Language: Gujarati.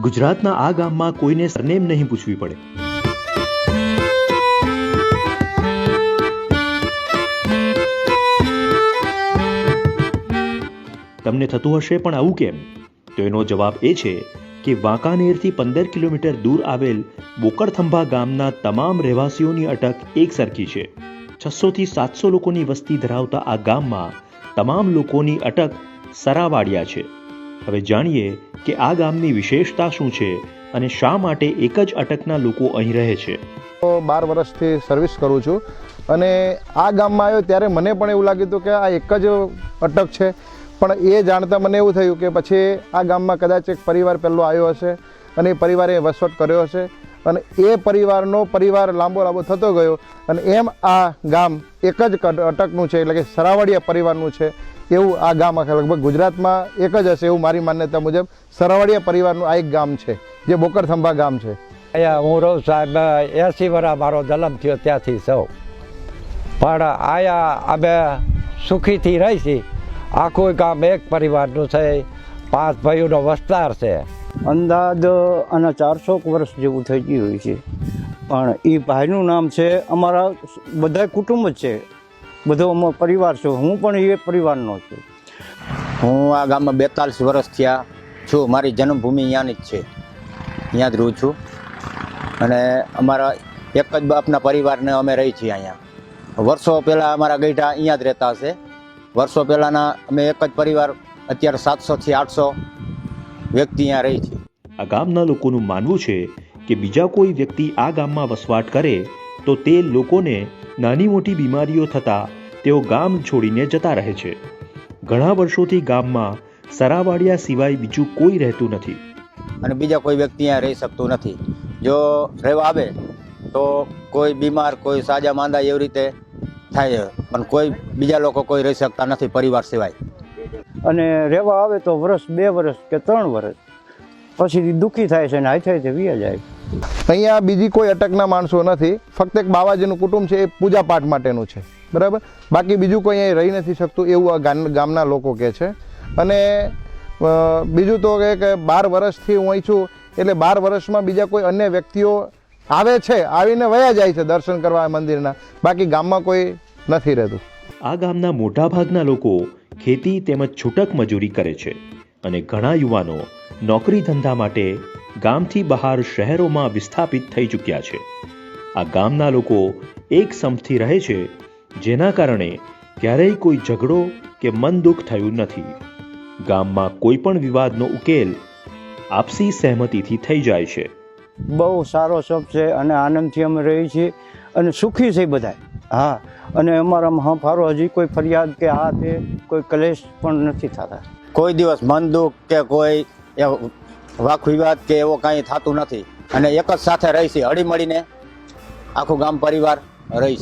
ગુજરાતના આ ગામમાં કોઈને સરનેમ નહીં પૂછવી પડે. તમને થતું હશે, પણ આવું કેમ? તો એનો જવાબ એ છે કે વાંકાનેરથી પંદર કિલોમીટર દૂર આવેલ બોકડથંભા ગામના તમામ રહેવાસીઓની અટક એક સરખી છે. છસોથી સાતસો લોકોની વસ્તી ધરાવતા આ ગામમાં તમામ લોકોની અટક સરાવાડિયા છે. હવે જાણીએ કે આ ગામની વિશેષતા શું છે અને શા માટે એક જ અટકના લોકો અહીં રહે છે. બાર વર્ષથી સર્વિસ કરું છું અને આ ગામમાં આવ્યો ત્યારે મને પણ એવું લાગ્યું હતું કે આ એક જ અટક છે. પણ એ જાણતા મને એવું થયું કે પછી આ ગામમાં કદાચ એક પરિવાર પહેલો આવ્યો હશે અને એ પરિવારે વસવટ કર્યો હશે. અને એ પરિવારનો પરિવાર લાંબો લાંબો થતો ગયો અને એમ આ ગામ એક જ અટકનું છે, એટલે કે સરાવાડિયા પરિવારનું છે, એવું આ ગામ આખા લગભગ ગુજરાતમાં એક જ હશે એવું મારી માન્યતા મુજબ સરાવાડિયા પરિવારનું આ એક ગામ છે, જે બોકરથંભા ગામ છે. અહીંયા હું રહું સાહેબ, એસી વર્ષ મારો જન્મ થયો ત્યાંથી સૌ. પણ આયા અમે સુખીથી રહી આખું ગામ એક પરિવારનું છે, પાંચ ભાઈઓનો વસ્તાર છે. અંદાજ આના ચારસો વર્ષ જેવું થઈ ગયું હોય છે. પણ એ ભાઈનું નામ છે, અમારા બધા કુટુંબ જ છે. બધો અમારો પરિવાર છે. હું પણ એ પરિવારનો છું. હું આ ગામમાં બેતાલીસ વર્ષ થયા છું. મારી જન્મભૂમિ અહીંયાની જ છે. અહીંયા જ રહું છું. અને અમારા એક જ બાપના પરિવારને અમે રહી છીએ અહીંયા. વર્ષો પહેલાં અમારા ગઈઢા અહીંયા જ રહેતા હશે. વર્ષો પહેલાંના અમે એક જ પરિવાર, અત્યારે સાતસોથી આઠસો વ્યક્તિ અહીંયા રહી છે. આ ગામના લોકોનું માનવું છે કે બીજા કોઈ વ્યક્તિ આ ગામમાં વસવાટ કરે તો તે લોકોને નાની મોટી બીમારીઓ થતાં તેઓ ગામ છોડીને જતા રહે છે. ઘણા વર્ષોથી ગામમાં સરાવાડિયા સિવાય બીજું કોઈ રહેતું નથી. અને બીજા કોઈ વ્યક્તિ અહીંયા રહી શકતું નથી. જો રહેવા આવે તો કોઈ બીમાર કોઈ સાજા માંદા એવી રીતે થાય પણ કોઈ બીજા લોકો કોઈ રહી શકતા નથી પરિવાર સિવાય. અને રહેવા આવે તો વર્ષ બે વર્ષ કે ત્રણ વર્ષ પછી દુઃખી થાય છે ને હાથે છે વિયા જાય. અહીંયા બીજી કોઈ અટકના માણસો નથી. ફક્ત એક બાવાજીનું કુટુંબ છે એ પૂજા પાઠ માટેનું છે. બરાબર? બાકી બીજું કોઈ અહીં રહી નથી શકતું એવું આ ગામ- ગામના લોકો કહે છે. અને બીજું તો કે કે બાર વર્ષથી હું અહીં છું એટલે બાર વર્ષમાં બીજા કોઈ અન્ય વ્યક્તિઓ આવે છે આવીને વયા જાય છે દર્શન કરવા મંદિરના. બાકી ગામમાં કોઈ નથી રહેતું. આ ગામના મોટાભાગના લોકો ખેતી તેમજ છૂટક મજૂરી કરે છે અને ઘણા યુવાનો નોકરી ધંધા માટે ગામથી બહાર શહેરોમાં વિસ્થાપિત થઈ ચૂક્યા છે. આ ગામના લોકો એક સંપથી રહે છે, જેના કારણે ક્યારેય કોઈ ઝઘડો કે મન દુઃખ થયું નથી. ગામમાં કોઈ પણ વિવાદનો ઉકેલ આપસી સહેમતીથી થઈ જાય છે. બહુ સારો શબ્દ છે અને આનંદથી અમે રહીએ છીએ અને સુખી છે બધા હા અને અમારામાં હંફારો હજી કોઈ ફરિયાદ કે આ તે કોઈ કલેશ પણ નથી થતા. કોઈ દિવસ મન દુઃખ કે કોઈ વાક વિવાદ કે એવો કાંઈ થતું નથી. અને એક જ સાથે રહી છે હળી મળીને આખું ગામ પરિવાર રહી